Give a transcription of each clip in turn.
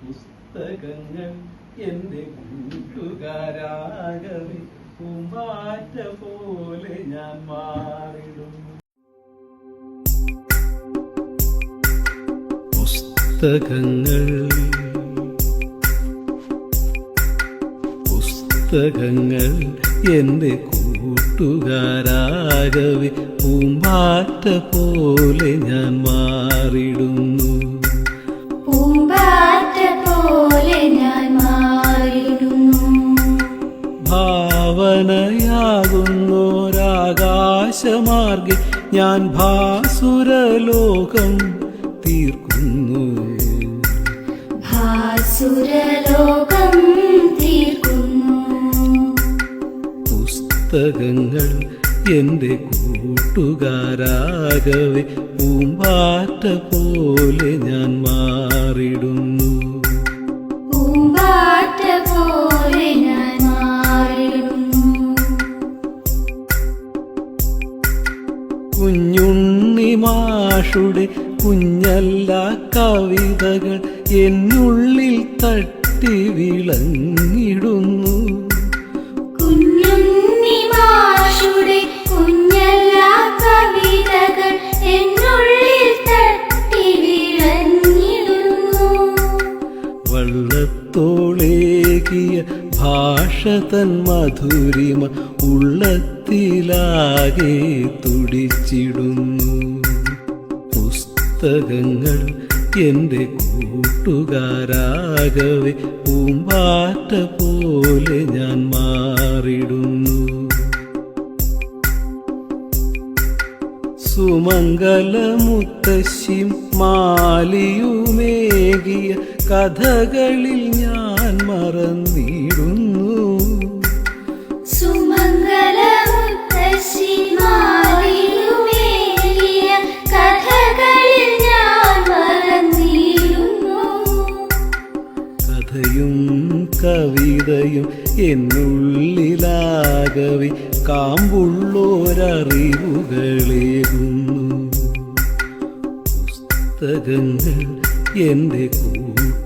പുസ്തകങ്ങൾ എന്റെ കൂട്ടുകാരാകവേ പൂമ്പാറ്റ പോലെ ഞാൻ മാറിടുന്നു പുസ്തകങ്ങൾ. പുസ്തകങ്ങൾ എന്റെ കൂട്ടുകാരാകവേ പൂമ്പാറ്റ പോലെ ഞാൻ ഭാവനയാകുന്നൊരാകാശമാർഗെ ഞാൻ ഭാസുരലോകം തീർക്കുന്നു. ഭാസുരലോകം തീർക്കുന്നു. പുസ്തകങ്ങൾ എന്റെ കൂട്ടുകാരാകവേ പൂമ്പാറ്റ പോലെ ഞാൻ മാറിടുന്നു. കുഞ്ഞുണ്ണിമാഷുടെ കുഞ്ഞല്ല കവിതകൾ എന്നുള്ളിൽ തട്ടി വിളങ്ങിടുന്നു. കുഞ്ഞുണ്ണി മാഷുടെ കുഞ്ഞല്ല വള്ളത്തോളേകിയ ഭാഷ തൻ മധുരിമ ഉള്ളത്തിലാകെ തുടിച്ചിടുന്നു. പുസ്തകങ്ങൾ എന്റെ കൂട്ടുകാരാകവെ പൂമ്പാറ്റ പോലെ ഞാൻ മാറിടുന്നു. സുമംഗലമുത്തശ്ശിം മാലിയുമേകിയ കഥകളിൽ ഞാൻ മറന്നിടുന്നു. സുമംഗല കഥകളിൽ ഞാൻ മറന്നിടുന്നു. കഥയും കവിതയും എന്നുള്ളിലാകവി കാമ്പുള്ളോരറിവുകളേകുന്നു. പുസ്തകങ്ങൾ എന്റെ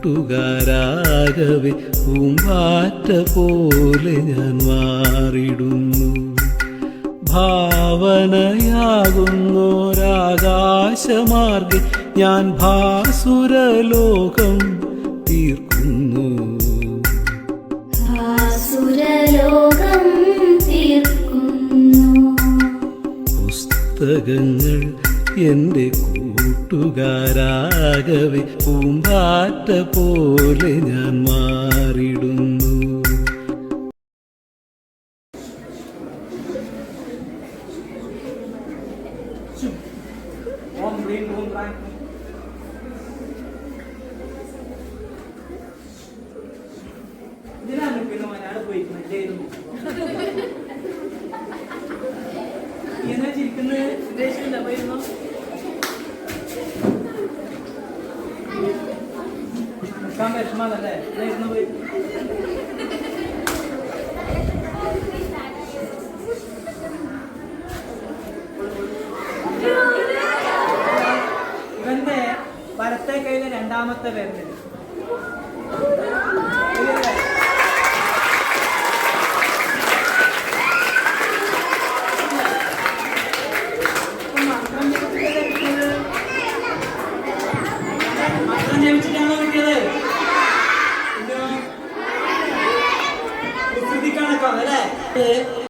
കൂട്ടുകാരാകവെ പൂമ്പാറ്റ പോലെ ഞാൻ മാറിടുന്നു ഭാവനയാകുന്നൊരാകാശമാർഗെ ഞാൻ ഭാസുരലോകം തീർക്കുന്നു. ഭാസുരലോകം തീർക്കുന്നു. പുസ്തകങ്ങൾ എന്റെ കൂട്ടുകാരാകവെ പൂമ്പാറ്റ പോലെ ഞാൻ മാറിടുന്നു. ഇതിനാണ് പിന്നെ വയനാട് പോയിരിക്കുന്നത് എന്നാ ചിരിക്കുന്നത് ഉദ്ദേശിക്കില്ല വിഷമാണല്ലേ പോയി. ഇവന്റെ വലത്തെ കയ്യിലെ രണ്ടാമത്തെ പേരുണ്ട്